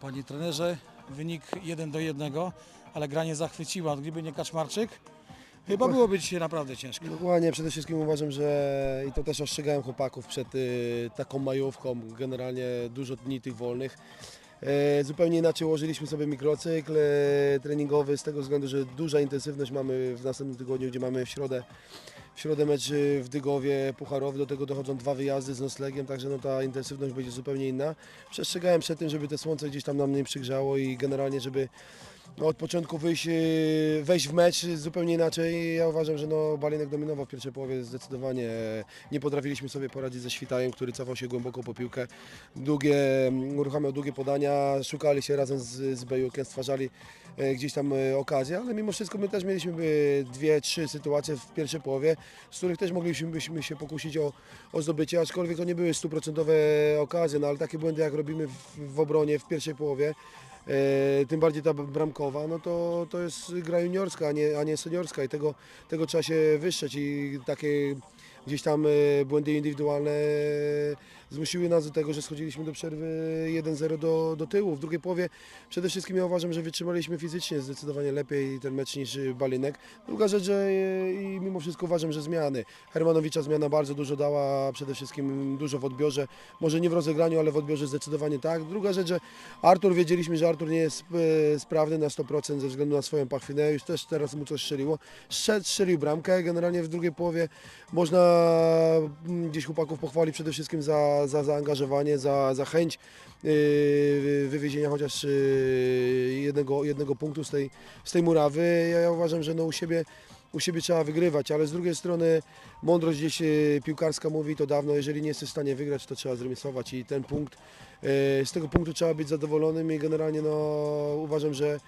Panie trenerze, wynik 1 do 1, ale gra nie zachwyciła. Gdyby nie Kaczmarczyk, chyba byłoby dzisiaj naprawdę ciężko. Dokładnie, przede wszystkim uważam, że i to też ostrzegałem chłopaków przed y, taką majówką, generalnie dużo dni tych wolnych. E, zupełnie inaczej ułożyliśmy sobie mikrocykl e, treningowy z tego względu, że duża intensywność mamy w następnym tygodniu, gdzie mamy w środę, w środę mecz y, w Dygowie pucharowy, do tego dochodzą dwa wyjazdy z noclegiem, także no ta intensywność będzie zupełnie inna. Przestrzegałem przed tym, żeby te słońce gdzieś tam nam nie przygrzało i generalnie, żeby no, od początku wyjść, yy, wejść w mecz zupełnie inaczej. Ja uważam, że no, Balinek dominował w pierwszej połowie zdecydowanie. Nie potrafiliśmy sobie poradzić ze Świtajem, który cofał się głęboko po piłkę. Długie, mm, uruchamiał długie podania, szukali się razem z, z Bejukiem, stwarzali e, gdzieś tam e, okazję, ale mimo wszystko my też mieliśmy e, dwie, trzy sytuacje w pierwszej połowie, z których też moglibyśmy się pokusić o, o zdobycie, aczkolwiek to nie były stuprocentowe okazje, no ale takie błędy jak robimy w, w obronie w pierwszej połowie, E, tym bardziej ta bramkowa, no to, to jest gra juniorska, a nie, a nie seniorska i tego, tego trzeba się wyszczeć i takie gdzieś tam e, błędy indywidualne zmusiły nas do tego, że schodziliśmy do przerwy 1-0 do, do tyłu. W drugiej połowie przede wszystkim ja uważam, że wytrzymaliśmy fizycznie zdecydowanie lepiej ten mecz niż Balinek. Druga rzecz, że e, i mimo wszystko uważam, że zmiany. Hermanowicza zmiana bardzo dużo dała, przede wszystkim dużo w odbiorze, może nie w rozegraniu, ale w odbiorze zdecydowanie tak. Druga rzecz, że Artur, wiedzieliśmy, że Artur nie jest e, sprawny na 100% ze względu na swoją pachwinę, już też teraz mu coś strzeliło. Strzel- Strzelił bramkę, generalnie w drugiej połowie można gdzieś chłopaków pochwalić przede wszystkim za, za zaangażowanie, za, za chęć yy, wywiezienia chociaż yy, jednego, jednego punktu z tej, z tej murawy. Ja, ja uważam, że no u siebie u siebie trzeba wygrywać, ale z drugiej strony mądrość gdzieś e, piłkarska mówi to dawno, jeżeli nie jesteś w stanie wygrać, to trzeba zremisować i ten punkt, z tego punktu trzeba być zadowolonym i generalnie no, uważam, że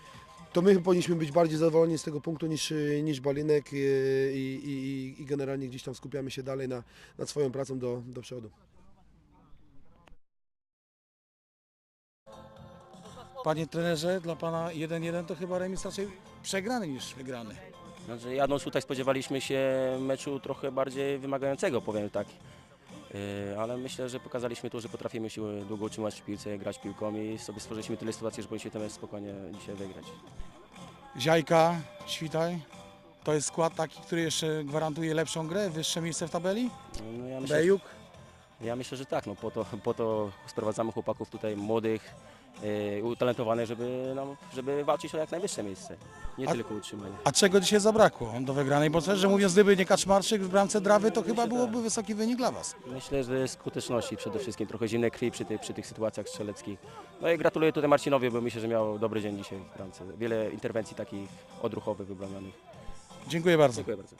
to my powinniśmy być bardziej zadowoleni z tego punktu niż, e, niż Balinek e, i, i, i generalnie gdzieś tam skupiamy się dalej na, nad swoją pracą do, do przodu. Panie trenerze, dla Pana 1-1 to chyba remis raczej przegrany niż wygrany. Znaczy, jadąc tutaj spodziewaliśmy się meczu trochę bardziej wymagającego, powiem tak. Yy, Ale myślę, że pokazaliśmy tu, że potrafimy się długo utrzymać w piłce, grać piłką i sobie stworzyliśmy tyle sytuacji, że powinniśmy ten spokojnie dzisiaj wygrać. Ziajka, Świtaj, to jest skład taki, który jeszcze gwarantuje lepszą grę, wyższe miejsce w tabeli? No, ja, myślę, Bejuk? ja myślę, że tak. No, po, to, po to sprowadzamy chłopaków tutaj młodych, utalentowanych, żeby, nam, żeby walczyć o jak najwyższe miejsce. Nie A- tylko utrzymanie. A czego dzisiaj zabrakło do wygranej? Bo szczerze mówiąc, gdyby nie Kaczmarczyk w bramce Drawy, to chyba byłoby wysoki wynik dla Was. Myślę, że skuteczności przede wszystkim, trochę zimnej krwi przy, tych- przy tych sytuacjach strzeleckich. No i gratuluję tutaj Marcinowi, bo myślę, że miał dobry dzień dzisiaj w bramce. Wiele interwencji takich odruchowych, wybranionych. Dziękuję bardzo. Dziękuję bardzo.